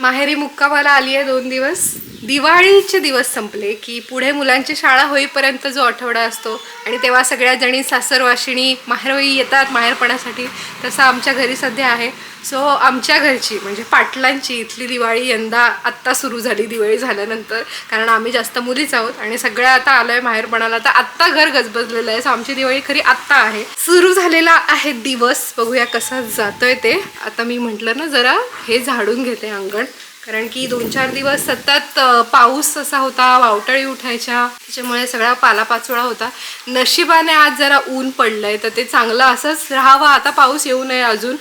माहेरी मुक्कामाला आली आहे दोन दिवस. दिवाळीचे दिवस संपले की पुढे मुलांची शाळा होईपर्यंत जो आठवडा असतो आणि तेव्हा सगळ्या जणी सासरवाशिणी माहेरवाई येतात माहेरपणासाठी तसं आमच्या घरी सध्या आहे. सो आमच्या घरची म्हणजे पाटलांची इथली दिवाळी यंदा आत्ता सुरू झाली दिवाळी झाल्यानंतर. कारण आम्ही जास्त मुलीच आहोत आणि सगळ्या आता आलंय माहेरपणाला. तर आत्ता घर गजबजलेलं आहे. सो आमची दिवाळी खरी आत्ता आहे. सुरू झालेला आहे दिवस. बघूया कसा जातोय ते. आता मी म्हटलं ना जरा हे झाडून घेते अंगण. कारण की दोन चार दिवस सतत पाऊस असा होता वावटळी उठायच्या. त्याच्यामुळे सगळा पालापाचोळा होता. नशिबाने आज जरा ऊन पडलंय. तर ते चांगलं असंच राहावं. आता पाऊस येऊ नये अजून.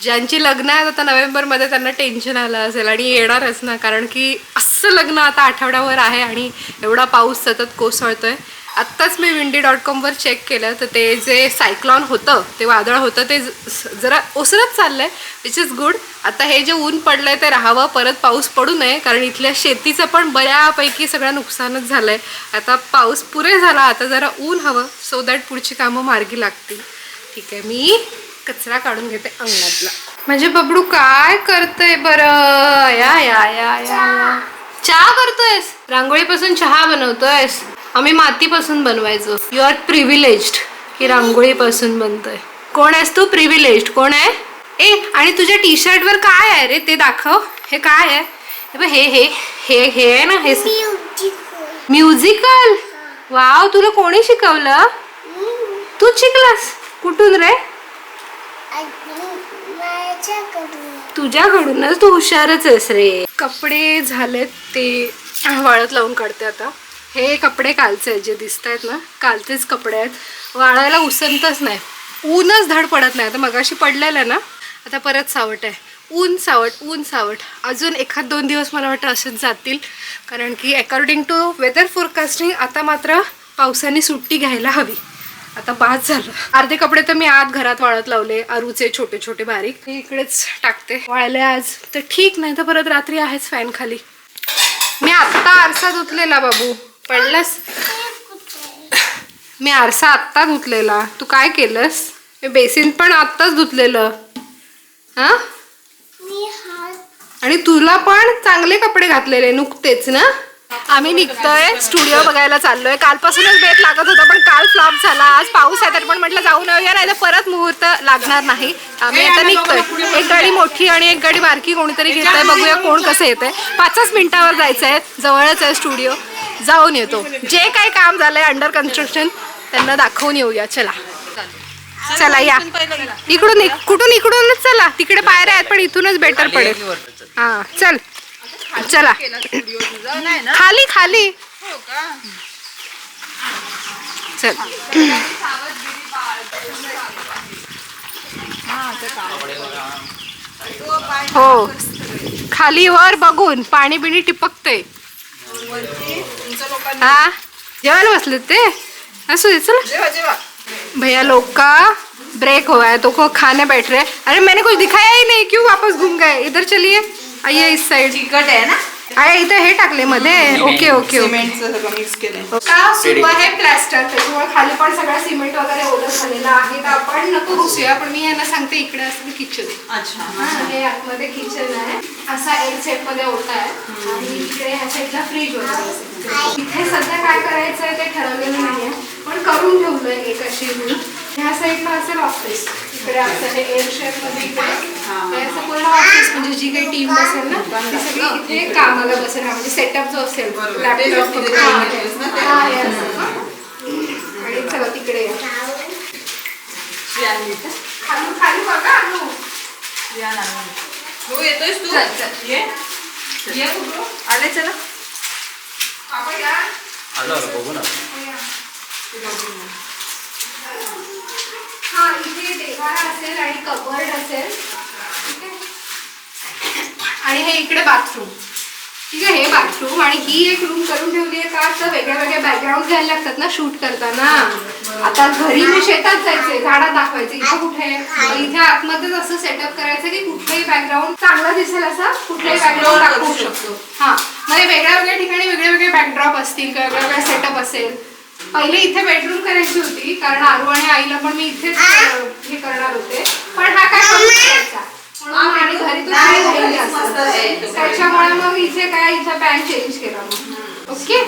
ज्यांची लग्न आहेत आता नोव्हेंबरमध्ये त्यांना टेन्शन आलं असेल आणि येणारच ना कारण की असं लग्न आता आठवड्यावर आहे आणि एवढा पाऊस सतत कोसळतोय. आत्ताच मी विंडी डॉट कॉमवर चेक केलं तर ते जे सायक्लॉन होतं ते वादळ होतं ते ज- जरा ओसरत चाललं आहे विच इज गुड आता हे जे ऊन पडलं आहे ते राहावं परत पाऊस पडू नये कारण इथल्या शेतीचं पण बऱ्यापैकी सगळं नुकसानच झालं आहे आता पाऊस पुरे झाला आता जरा ऊन हवं सो दॅट पुढची कामं मार्गी लागतील. ठीक आहे मी कचरा काढून घेते अंगणातला. म्हणजे बबडू काय करतय बरं? या या या या चहा करतोयस? रांगोळीपासून चहा बनवतोयस? आम्ही मातीपासून बनवायचो. यू आर प्रिव्हिलेज्ड की रांगोळीपासून बनतोय. कोण आहेस तू? प्रिव्हिलेज्ड कोण आहे? ए आणि तुझ्या टी शर्टवर काय आहे रे? ते दाखव. हे काय आहे? हे हे हे हे हे आहे ना हे म्युझिकल वाव तुला कोणी शिकवलं? तूच शिकलास. कुठून रे? तुझ्याकडूनच तू हुशारच आहेस रे. कपडे झालेत ते वाळत लावून काढते आता. हे कपडे कालचे आहेत जे दिसत आहेत ना कालचेच कपडे आहेत. वाळायला उसंतच नाही. ऊनच धड पडत नाही. आता मगाशी पडलेलं ना आता परत सावट आहे. ऊन सावट ऊन सावट. अजून एखाद दोन दिवस मला वाटतं असेच जातील. कारण की अकॉर्डिंग टू वेदर फोरकास्टिंग आता मात्र पावसाने सुट्टी घ्यायला हवी. आता बाद झालं. अर्धे कपडे तर मी आत घरात वाळत लावले अरूचे छोटे छोटे बारीक. हे इकडेच टाकते. वाळले आज. तर ठीक नाही तर परत रात्री आहेच फॅन खाली. मी आत्ता आरसा धुतलेला बाबू. पडलास? मी आरसा आत्ता धुतलेला. तू काय केलंस? मी बेसिन पण आत्ताच धुतलेलं. हा? आणि तुला पण चांगले कपडे घातलेले नुकतेच ना? आम्ही निघतोय स्टुडिओ बघायला चाललोय. कालपासूनच बेत लागत होता पण काल फ्लॉप झाला. आज पाऊस आहे तर पण म्हटलं जाऊन येऊया नाही तर परत मुहूर्त लागणार नाही. आम्ही आता निघतोय. एक गाडी मोठी आणि एक गाडी बारकी कोणीतरी घेत आहे बघूया कोण कसं येत आहे पाचच मिनिटावर जायचं आहे. जवळच आहे स्टुडिओ जाऊन येतो. जे काही काम झालंय अंडर कन्स्ट्रक्शन त्यांना दाखवून येऊया. चला. चला या. इकडून इक- कुठून इकडूनच चला. तिकडे पायऱ्या आहेत पण इथूनच बेटर पडेल. हा चल. चला. खाली खाली. चल. हो. खाली वर बघून पाणी बिणी टिपकते हा? जेवायला बसले ते? असू दे चला. भैया लोग का? ब्रेक हुआ है तो को खाने बैठ रहे हैं. अरे मैंने कुछ दिखाया ही नहीं क्यों वापस घूम गए? इधर चलिए. आइए इस साइड चिकट आहे ना? अरे इथं हे टाकले मध्ये. ओके ओके मिक्स केलंय. का सुरू आहे प्लॅस्टर त्याच्यामुळे खाली पण सगळं सिमेंट वगैरे ओलं झालेलं आहे तर आपण नको घुसूया पण मी यांना सांगते इकडे असं किचन अच्छा. हा, हे आतमध्ये किचन आहे. असा एल सेटमध्ये ओटा आहे. आणि इकडे ह्या साईडला फ्रीज असेल. इथे सध्या काय करायचं ते ठरवलेलं नाहीये. पण करून ठेवलंय एक अशी ह्या साईडला असेल ऑफिस इकडे असं हे एल शेपमध्ये इकडे हे असं पूर्ण ऑफिस म्हणजे जी काही टीम बसेल ना ती सगळी इथे कामाला बसेल हा म्हणजे सेटअप जो असेल लॅपटॉप आणि चला तिकडे या. खाली खाली बघा अनु. हो तू ये ये कुठं? आले चला या. आलो बघू ना हा इथे देवारा असेल आणि कबर्ड असेल. ठीक आहे? आणि हे इकडे बाथरूम ठीक आहे हे बाथरूम आणि ही एक रूम करून ठेवली आहे का? तर वेगळ्या वेगळ्या बॅकग्राऊंड घ्यायला लागतात ना शूट करताना. आता घरी मी शेतात जायचे झाडात दाखवायचे इथे कुठे? इथे आतमध्येच असं सेटअप करायचं की कुठलंही बॅकग्राऊंड चांगला दिसेल असा कुठलाही बॅकग्राऊंड दाखवू शकतो. हा. म्हणजे वेगळ्या वेगळ्या ठिकाणी वेगळे वेगळे बॅकड्रॉप असतील वेगळ्या वेगळ्या सेटअप असेल. पहिले इथे बेडरूम करायची होती कारण आरू आणि आईला पण मी इथेच हे करणार होते. पण हा काय घरी नाही, आहे. त्याच्यामुळे मग इथे काय इथं पॅन्ट चेंज केला मग. ओके?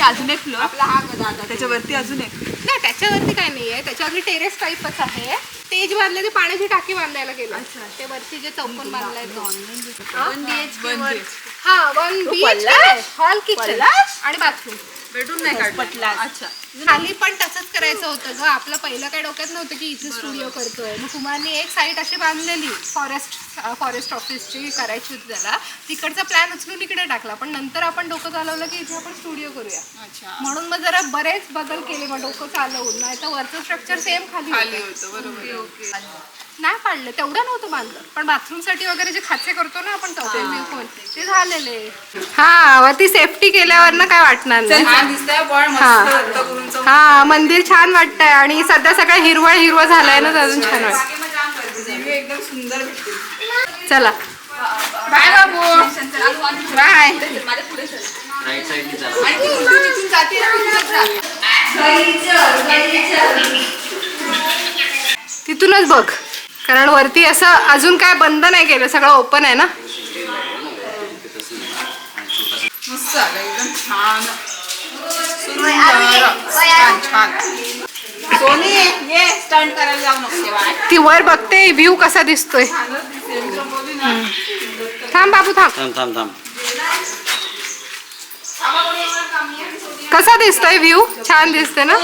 अजून एक फ्लोर आपला हा गदा आता त्याच्यावरती अजून एक. नाही त्याच्यावरती काय नाहीये. त्याच्यावरती टेरेस टाईपच आहे. स्टेज बांधले ते पाण्याची टाकी बांधायला गेलं. ते वरती जे चौकोन बांधलाय तो. One BHK. हा? One B पल्लास? Hall kitchen? आणि बाथरूम बेडरूम नाही काढला. अच्छा. खाली पण तसंच करायचं होतं ग. आपलं पहिलं काय डोक्यात नव्हतं की इथे स्टुडिओ करतोय. मग कुमारने एक साईट अशी बांधलेली फॉरेस्ट फॉरेस्ट ऑफिसची करायची होती त्याला. तिकडचा प्लॅन उचलून इकडे टाकला. पण नंतर आपण डोकं चालवलं की इथे आपण स्टुडिओ करूया. अच्छा. म्हणून मग जरा बरेच बदल केले. मग डोकं चालवून. नाही तर वरचं स्ट्रक्चर सेम खाली खाली होतं. होतं बरोबर. ओके नाही पाडलं तेवढं नव्हतं बांधलं. पण बाथरूमसाठी वगैरे जे खाचे करतो ना आपण ते झालेले. हा वरती सेफ्टी केल्यावर ना काय वाटणार नाही. छान दिसतंय पण मस्त हा. हा मंदिर छान वाटतंय आणि सध्या सगळं हिरवळ हिरवळ झालंय ना अजून छान वाटत एकदम सुंदर चला. बाय बाबू. बाय. ती. तिथूनच बघ. कारण वरती असं अजून काय बंद नाही केलं सगळं ओपन आहे ना? मस्त आलं एकदम छान. सुंदर. छान छान. सोनी ये स्टंट करायला जाऊ नको तेव्हा. ती वर बघते व्ह्यू कसा दिसतोय. थांब बाबू थांब थांब. थांब थांब. कसा दिसतोय व्ह्यू छान दिसते ना?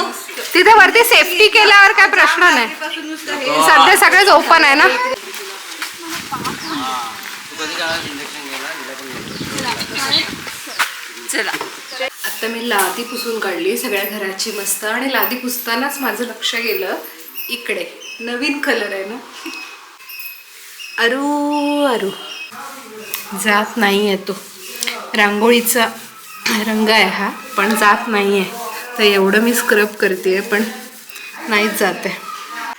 तिथे वरती सेफ्टी केल्यावर काय प्रश्न नाही. हे सध्या सगळंच ओपन आहे ना. चला. आता मी लादी पुसून काढली सगळ्या घराची मस्त. आणि लादी पुसतानाच माझं लक्ष गेलं इकडे. नवीन कलर आहे ना? अरू अरू. जात नाही आहे तो. रांगोळीचा रंग आहे हा पण जात नाही आहे तर एवढं मी स्क्रब करते पण नाहीच जात आहे.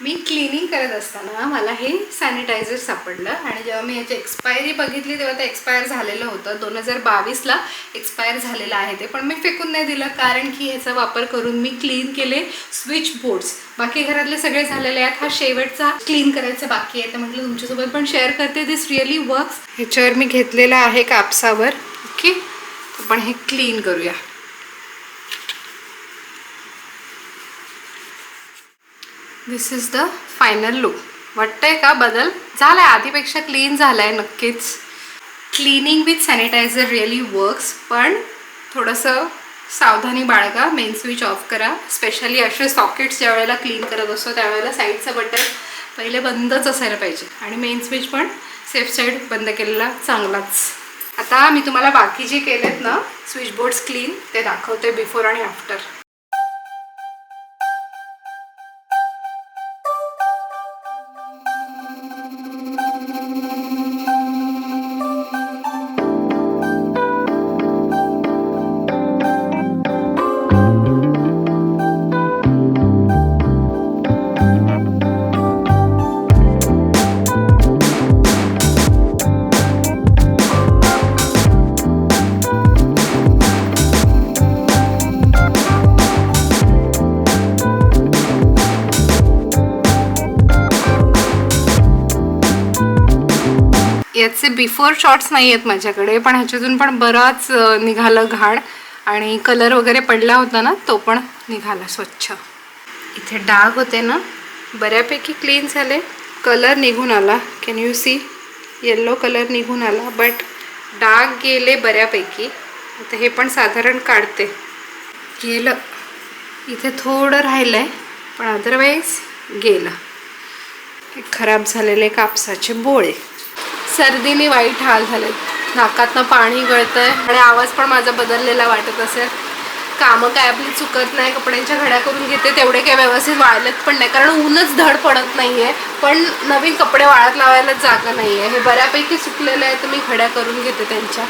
मी क्लिनिंग करत असताना मला हे सॅनिटायझर सापडलं आणि जेव्हा मी याची एक्सपायरी बघितली तेव्हा ते एक्सपायर झालेलं होतं. दोन हजार बावीसला एक्सपायर झालेलं आहे ते पण मी फेकून नाही दिलं कारण की ह्याचा वापर करून मी क्लीन केले स्विच बोर्ड्स बाकी घरातले सगळे झालेले आहेत. हा शेवटचा क्लीन करायचा बाकी आहे. तर म्हटलं तुमच्यासोबत पण शेअर करते. दिस रिअली वर्क्स ह्याच्यावर मी घेतलेलं आहे कापसावर. ओके? आपण हे क्लीन करूया. This is the final look वाटतंय का? बदल झालाय. आधीपेक्षा क्लीन झालाय नक्कीच. Cleaning with sanitiser really works पण थोडंसं सावधानी बाळगा. मेन स्विच ऑफ करा. स्पेशली असे सॉकेट्स ज्या वेळेला क्लीन करत असतो त्यावेळेला साईडचं बटन पहिले बंदच असायला पाहिजे. आणि मेन स्विच पण सेफ साईड बंद केलेला चांगलाच. आता मी तुम्हाला बाकी जे केलेत ना स्विच बोर्ड्स क्लीन ते दाखवते बिफोर आणि आफ्टर याचे बिफोर शॉट्स नाही आहेत माझ्याकडे पण ह्याच्यातून पण बराच निघालं घाण. आणि कलर वगैरे पडला होता ना तो पण निघाला स्वच्छ. इथे डाग होते ना बऱ्यापैकी क्लीन झाले. कलर निघून आला. Can you see yellow colour निघून आला. बट डाग गेले बऱ्यापैकी. आता हे पण साधारण काढते. गेलं. इथे थोडं राहिलं आहे पण अदरवाईज गेलं. खराब झालेले कापसाचे बोळे. सर्दीने वाईट हाल झालेत. नाकातनं पाणी गळतंय आणि आवाज पण माझा बदललेला वाटत असेल. कामं काय आपली चुकत नाही कपड्यांच्या घड्या करून घेते तेवढे काही व्यवस्थित वाळलेत पण नाही. कारण ऊनच धड पडत नाही आहे पण नवीन कपडे वाळत लावायला जागा नाही आहे हे बऱ्यापैकी सुकलेले आहे तर मी घड्या करून घेते त्यांच्या.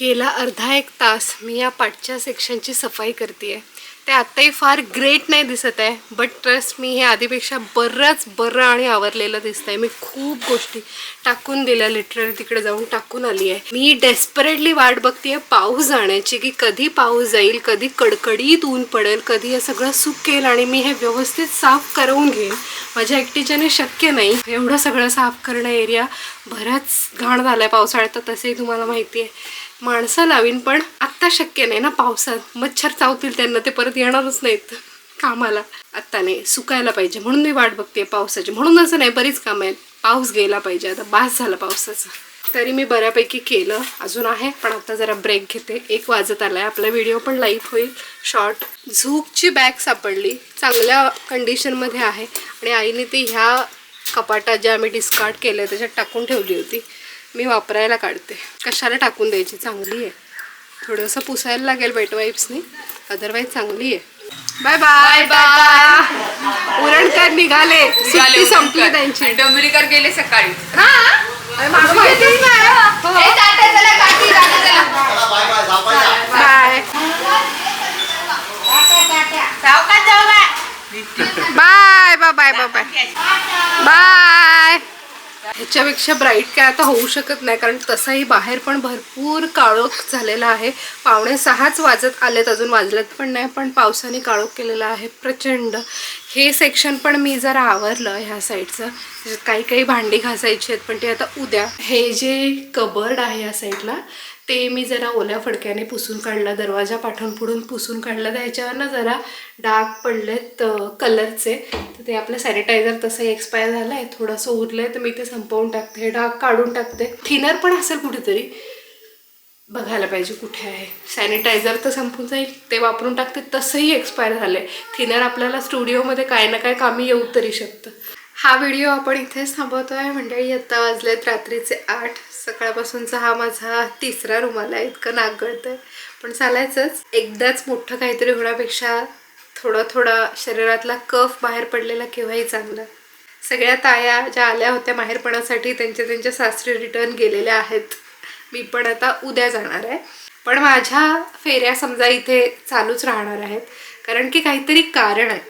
गेला अर्धा एक तास मी या पाठच्या सेक्शनची सफाई करते ते आत्ताही फार ग्रेट नाही दिसत आहे. बट ट्रस्ट मी हे आधीपेक्षा बरंच बरं आणि आवरलेलं दिसत आहे मी खूप गोष्टी टाकून दिल्या लिटरली तिकडे जाऊन टाकून आली आहे. मी डेस्परेटली वाट बघतीये पाऊस जाण्याची की कधी पाऊस जाईल कधी कडकडीत ऊन पडेल कधी हे सगळं सुकेल आणि मी हे व्यवस्थित साफ करवून घेईन. माझ्या एकटीच्याने शक्य नाही. एवढं सगळं साफ करणं एरिया बराच घाण झालाय पावसाळ्यात तर तसंही तुम्हाला माहिती आहे माणसं लावीन पण आत्ता शक्य नाही ना पावसात. मच्छर चावतील त्यांना ते परत येणारच नाहीत कामाला. आत्ता नाही सुकायला पाहिजे. म्हणून मी वाट बघते पावसाची. म्हणून असं नाही बरीच कामं आहेत. पाऊस गेला पाहिजे. आता बास झाला पावसाचं. तरी मी बऱ्यापैकी केलं. अजून आहे पण आता जरा ब्रेक घेते. एक वाजत आलाय. आपला व्हिडिओ पण लाईव्ह होईल. शॉर्ट झूकची बॅग सापडली. चांगल्या कंडिशनमध्ये आहे. आणि आईने ती ह्या कपाटात ज्या आम्ही डिस्कार्ड केलं त्याच्यात टाकून ठेवली होती. मी वापरायला काढते. कशाला टाकून द्यायची? चांगली आहे. थोडंसं पुसायला लागेल वेट वाईप्सनी अदरवाईज चांगली आहे. बाय बाय बाय उरणकर निघाले. सुट्टी संपली त्यांची. डोंबिवलीकर गेले सकाळी. हो. Bye bye bye bye bye bye ह्याच्यापेक्षा ब्राईट काय आता होऊ शकत नाही कारण तसाही बाहेर पण भरपूर काळोख झालेला आहे. पावणे सहाच वाजत आलेत अजून वाजलेत पण नाही पण पावसाने काळोख केलेला आहे प्रचंड. हे सेक्शन पण मी जरा आवरलं ह्या साईडचं काही काही भांडी घासायची आहेत पण ते आता उद्या. हे जे कबर्ड आहे या साईडला ते मी जरा ओल्या फडक्याने पुसून काढलं दरवाजा पाठवून पुढून पुसून काढलं. तर ना जरा डाग पडलेत कलरचे तर ते आपलं सॅनिटायझर तसं एक्सपायर झालं आहे थोडंसं उरलं आहे तर मी ते संपवून टाकते. हे डाग काढून टाकते. थिनर पण असेल कुठेतरी. बघायला पाहिजे कुठे आहे. सॅनिटायझर तर संपून जाईल ते वापरून टाकते तसंही एक्सपायर झालं आहे थिनर आपल्याला स्टुडिओमध्ये काय ना काय कामी येऊ तरी शकतं. हा व्हिडिओ आपण इथेच थांबवतो आहे मंडळी आत्ता वाजलेत रात्रीचे आठ. सकाळपासूनचा हा माझा तिसरा रुमाल आहे इतकं नाक गळतं आहे पण चालायचंच. एकदाच मोठं काहीतरी होण्यापेक्षा थोडा थोडा शरीरातला कफ बाहेर पडलेला केव्हाही चांगला. सगळ्या ताया ज्या आल्या होत्या माहेरपणासाठी त्यांच्या त्यांच्या सासरी रिटर्न गेलेल्या आहेत. मी पण आता उद्या जाणार आहे. पण माझ्या फेऱ्या समजा इथे चालूच राहणार आहेत. कारण की काहीतरी कारण आहे.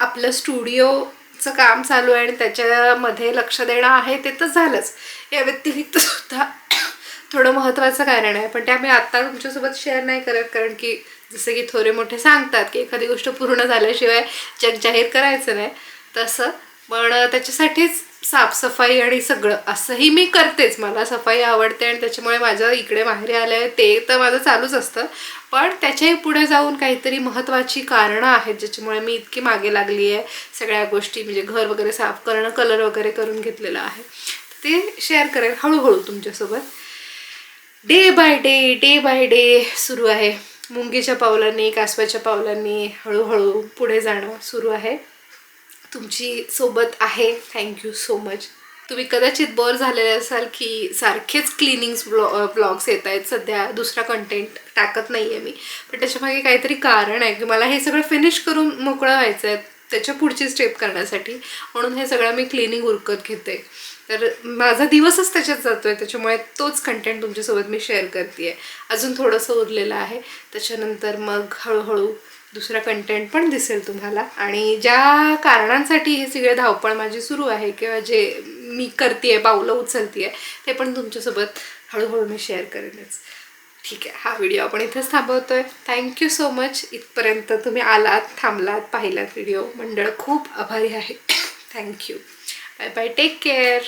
आपलं स्टुडिओ चं काम चालू आहे आणि त्याच्यामध्ये लक्ष देणं आहे ते तर झालंच. या व्यतिरिक्त सुद्धा थोडं महत्त्वाचं कारण आहे. पण ते आम्ही आत्ता तुमच्यासोबत शेअर नाही करत कारण की जसं की थोडे मोठे सांगतात की एखादी गोष्ट पूर्ण झाल्याशिवाय जग जाहीर करायचं नाही. तसं पण त्याच्यासाठीच साफसफाई आणि सगळं असंही मी करतेच. मला सफाई आवडते आणि त्याच्यामुळे माझं इकडे माहेरी आलं आहे ते तर माझं चालूच असतं. पण त्याच्याही पुढे जाऊन काहीतरी महत्त्वाची कारणं आहेत ज्याच्यामुळे मी इतकी मागे लागली आहे. सगळ्या गोष्टी म्हणजे घर वगैरे साफ करणं कलर वगैरे करून घेतलेलं आहे. ते शेअर करेल हळूहळू तुमच्यासोबत. Day by day day by day सुरू आहे. मुंगीच्या पावलांनी कासवाच्या पावलांनी हळूहळू पुढे जाणं सुरू आहे. तुमची सोबत आहे. थँक्यू सो मच तुम्ही कदाचित बोर झालेले असाल की सारखेच क्लिनिंग्स ब्लॉ ब्लॉग्स येत आहेत. सध्या दुसरा कंटेंट टाकत नाही आहे मी. पण त्याच्यामागे काहीतरी कारण आहे की मला हे सगळं फिनिश करून मोकळं व्हायचं आहे त्याच्या पुढची स्टेप करण्यासाठी. म्हणून हे सगळं मी क्लिनिंग उरकत घेते. तर माझा दिवसच त्याच्यात जातो आहे त्याच्यामुळे तोच कंटेंट तुमच्यासोबत मी शेअर करते आहे अजून थोडंसं उरलेलं आहे. त्याच्यानंतर मग हळूहळू दुसरा कंटेंट पण दिसेल तुम्हाला. आणि ज्या कारणांसाठी हे सगळे धावपळ माझी सुरू आहे किंवा जे मी करते पावलं उचलते ते पण तुमच्यासोबत हळूहळू मी शेअर करेनच. ठीक आहे हा व्हिडिओ आपण इथेच आहे थँक्यू सो मच इथपर्यंत तुम्ही आलात थांबलात पाहिलात व्हिडिओ मंडळ खूप आभारी आहे. Thank you bye bye take care